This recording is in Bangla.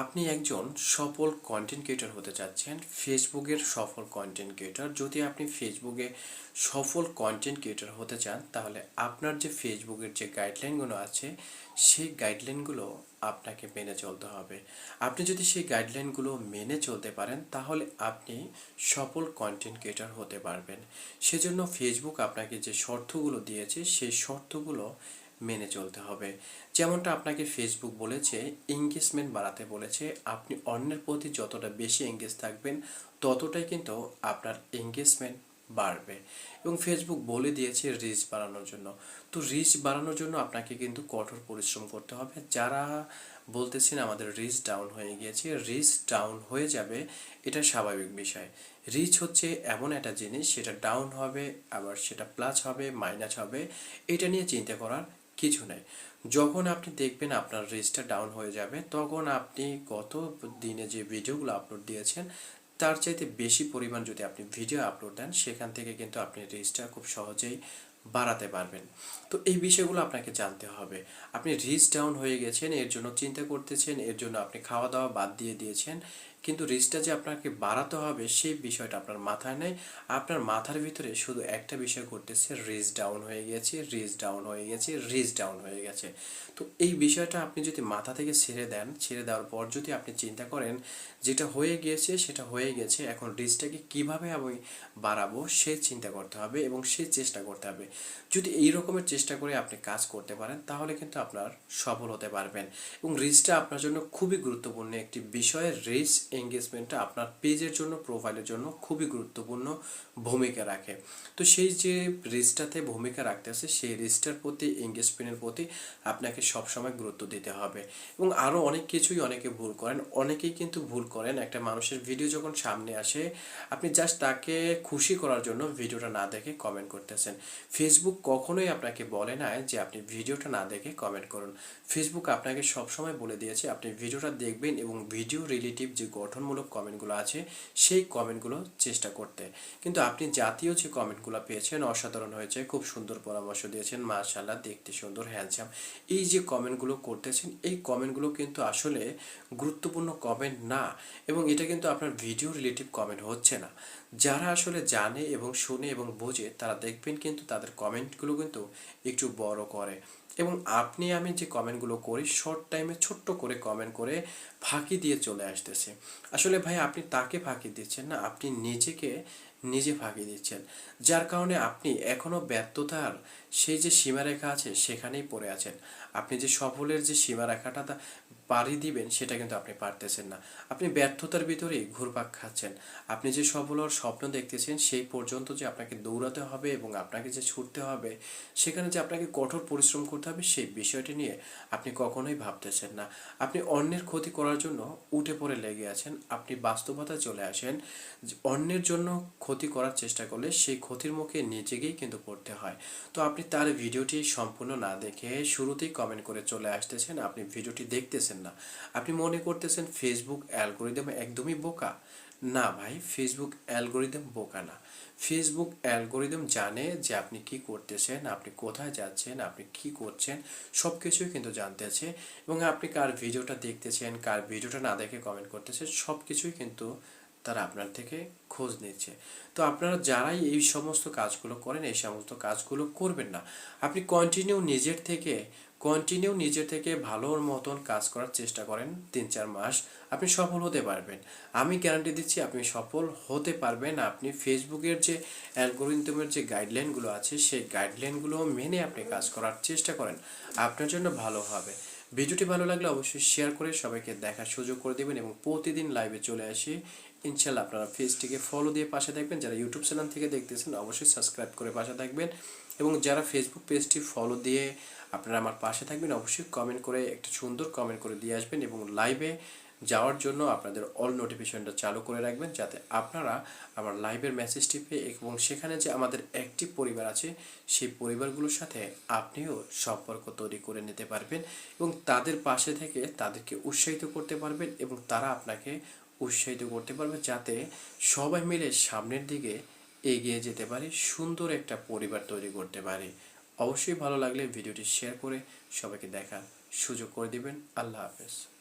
আপনি একজন সফল কন্টেন্ট ক্রিয়েটর হতে চাচ্ছেন, ফেসবুকের সফল কন্টেন্ট ক্রিয়েটর যদি আপনি ফেসবুকে সফল কন্টেন্ট ক্রিয়েটর হতে চান, তাহলে আপনার যে ফেসবুকের যে গাইডলাইনগুলো আছে, সেই গাইডলাইনগুলো আপনাকে মেনে চলতে হবে। আপনি যদি সেই গাইডলাইনগুলো মেনে চলতে পারেন, তাহলে আপনি সফল কন্টেন্ট ক্রিয়েটর হতে পারবেন। সেজন্য ফেসবুক আপনাকে যে শর্তগুলো দিয়েছে, সেই শর্তগুলো মেনে চলতে হবে। যেমনটা আপনাকে ফেসবুক বলেছে এঙ্গেজমেন্ট বাড়াতে বলেছে, আপনি অন্যের প্রতি যতটা বেশি এঙ্গেজ থাকবেন, ততটাই কিন্তু আপনার এঙ্গেজমেন্ট বাড়বে। এবং ফেসবুক বলে দিয়েছে রিচ বাড়ানোর জন্য। তো রিচ বাড়ানোর জন্য আপনাকে কিন্তু কঠোর পরিশ্রম করতে হবে। যারা বলতেছেন আমাদের রিচ ডাউন হয়ে গিয়েছে রিচ ডাউন হয়ে যাবে, এটা স্বাভাবিক বিষয়। রিচ হচ্ছে এমন একটা জিনিস, সেটা ডাউন হবে, আবার সেটা প্লাস হবে মাইনাস হবে, এটা নিয়ে চিন্তা করার কিছু নাই। যখন আপনি দেখবেন আপনার রিচটা ডাউন হয়ে যাবে, তখন আপনি গত দিনে যে ভিডিওগুলো আপলোড দিয়েছেন, তার চাইতে বেশি পরিমাণ যদি আপনি ভিডিও আপলোড দেন, সেখান থেকে কিন্তু আপনি রিচটা খুব সহজেই বাড়াতে পারবেন। তো এই বিষয়গুলো আপনাকে জানতে হবে। আপনি রিচ ডাউন হয়ে গেছেন, এর জন্য চিন্তা করতেছেন, এর জন্য আপনি খাওয়া দাওয়া বাদ দিয়ে দিয়েছেন কিন্তু রিচটা যে আপনাকে বাড়াতে হবে সেই বিষয়টা আপনার মাথায় নেই। আপনার মাথার ভিতরে শুধু একটা বিষয় করতেছে রিচ ডাউন হয়ে গেছে রিচ ডাউন হয়ে গেছে রিচ ডাউন হয়ে গেছে। তো এই বিষয়টা আপনি যদি মাথা থেকে ছেড়ে দেন, ছেড়ে দেওয়ার পর যদি আপনি চিন্তা করেন যেটা হয়ে গিয়েছে সেটা হয়ে গেছে, এখন রিচটাকে কীভাবে আমি বাড়াবো সে চিন্তা করতে হবে এবং সে চেষ্টা করতে হবে। যদি এই রকমের চেষ্টা করে আপনি কাজ করতে পারেন, তাহলে কিন্তু আপনার সফল হতে পারবেন। এবং রিচটা আপনার জন্য খুবই গুরুত্বপূর্ণ একটি বিষয় রিচ এঙ্গেজমেন্টটা আপনার পেজের জন্য প্রোফাইলের জন্য খুবই গুরুত্বপূর্ণ ভূমিকা রাখে। তো সেই যে রিচটাতে ভূমিকা রাখতেছে সেই রিচটার প্রতি এঙ্গেজমেন্টের প্রতি আপনাকে সবসময় গুরুত্ব দিতে হবে। এবং আরও অনেক কিছুই অনেকে ভুল করেন। অনেকেই কিন্তু ভুল করেন। একটা মানুষের ভিডিও যখন সামনে আসে, আপনি জাস্ট তাকে খুশি করার জন্য ভিডিওটা না দেখে কমেন্ট করতেছেন। ফেসবুক কখনোই আপনাকে বলে না যে আপনি ভিডিওটা না দেখে কমেন্ট করুন। ফেসবুক আপনাকে সবসময় বলে দিয়েছে, আপনি ভিডিওটা দেখবেন এবং ভিডিও রিলেটিভ যে গঠনমূলক কমেন্টগুলো আছে, সেই কমেন্টগুলো চেষ্টা করতে। কিন্তু আপনি জাতীয় যে কমেন্টগুলো পেয়েছেন, অসাধারণ হয়েছে, খুব সুন্দর পরামর্শ দিয়েছেন মাশাল্লাহ দেখতে সুন্দর হ্যান্ডসাম এই যে কমেন্টগুলো করতেছেন, এই কমেন্টগুলো কিন্তু আসলে গুরুত্বপূর্ণ কমেন্ট না, এবং এটা কিন্তু আপনার ভিডিও রিলেটিভ কমেন্ট হচ্ছে না। যারা আসলে জানে এবং শুনে এবং বোঝে, তারা দেখবেন কিন্তু তাদের কমেন্টগুলো কিন্তু একটু বড় করে। এবং আপনি, আমি যে কমেন্টগুলো করি শর্ট টাইমে ছোট্ট করে কমেন্ট করে ফাঁকি দিয়ে চলে আসতেছে। আসলে ভাই আপনি তাকে ফাঁকি দিচ্ছেন না, আপনি নিজেকে নিজে ফাঁকি দিচ্ছেন। যার কারণে আপনি এখনও ব্যর্থতার সেই যে সীমারেখা আছে সেখানেই পড়ে আছেন। আপনি যে সফলের যে সীমারেখাটা পাড়ি দিবেন, সেটা কিন্তু আপনি পারতেছেন না। আপনি ব্যর্থতার ভিতরেই ঘুরপাক খাচ্ছেন। আপনি যে সফল হওয়ার স্বপ্ন দেখতেছেন, সেই পর্যন্ত যে আপনাকে দৌড়াতে হবে এবং আপনাকে যে ছুটতে হবে, সেখানে যে আপনাকে কঠোর পরিশ্রম করতে হবে, সেই বিষয়টি নিয়ে আপনি কখনোই ভাবতেছেন না। আপনি অন্যের ক্ষতি করার জন্য উঠে পড়ে লেগে আছেন। আপনি বাস্তবতায় চলে আসেন। অন্যের জন্য ক্ষতি করার চেষ্টা করলে সেই ক্ষতির মুখে নিজেকেই কিন্তু পড়তে হয়। তো আপনি তার ভিডিওটি সম্পূর্ণ না দেখে শুরুতেই কমেন্ট করে চলে আসতেছেন। আপনি ভিডিওটি দেখতেছেন না। আপনি মনে করতেছেন ফেসবুক অ্যালগোরিদম একদমই বোকা? না ভাই ফেসবুক অ্যালগোরিদম বোকা না। ফেসবুক অ্যালগোরিদম জানে যে আপনি কি করতেছেন, আপনি কোথায় যাচ্ছেন, আপনি কি করছেন সব কিছুই কিন্তু জানতেছে এবং আপনি কার ভিডিওটা দেখতেছেন, কার ভিডিওটা না দেখে কমেন্ট করতেছেন সব কিছুই কিন্তু তারা আপনার থেকে খোঁজ নিচ্ছে। তো আপনারা যারাই এই সমস্ত কাজগুলো করেন, এই সমস্ত কাজগুলো করবেন না। আপনি কন্টিনিউ নিজের থেকে কন্টিনিউ নিজের থেকে ভালোর মতন কাজ করার চেষ্টা করেন তিন চার মাস, আপনি সফল হতে পারবেন। আমি গ্যারান্টি দিচ্ছি আপনি সফল হতে পারবেন। আপনি ফেসবুকের যে অ্যালগোরিদমের যে গাইডলাইনগুলো আছে, সেই গাইডলাইনগুলো মেনে আপনি কাজ করার চেষ্টা করেন। আপনার জন্য ভালো হবে। ভিডিওটি ভালো লাগলে অবশ্যই শেয়ার করে সবাইকে দেখার সুযোগ করে দেবেন এবং প্রতিদিন লাইভে চলে আসি। ইনশাল্লাহ আপনারা পেজটিকে ফলো দিয়ে পাশে থাকবেন যারা ইউটিউব চ্যানেল থেকে দেখতেছেন, অবশ্যই সাবস্ক্রাইব করে পাশে থাকবেন। এবং যারা ফেসবুক পেজটি ফলো দিয়ে আপনারা আমার পাশে থাকবেন, অবশ্যই কমেন্ট করে একটা সুন্দর কমেন্ট করে দিয়ে আসবেন এবং লাইভে যাওয়ার জন্য আপনাদের অল নোটিফিকেশনটা চালু করে রাখবেন, যাতে আপনারা আমার লাইভের মেসেজটি পেয়ে এবং সেখানে যে আমাদের একটি পরিবার আছে, সেই পরিবারগুলোর সাথে আপনিও সম্পর্ক তৈরি করে নিতে পারবেন এবং তাদের পাশে থেকে তাদেরকে উৎসাহিত করতে পারবেন এবং তারা আপনাকে উৎসাহিত করতে পারবে যাতে সবাই মিলে সামনের দিকে এগিয়ে যেতে পারে, সুন্দর একটা পরিবার তৈরি করতে পারে। অবশ্যই ভালো লাগলে ভিডিওটি শেয়ার করে সবাইকে দেখার সুযোগ করে দিবেন। আল্লাহ হাফেজ।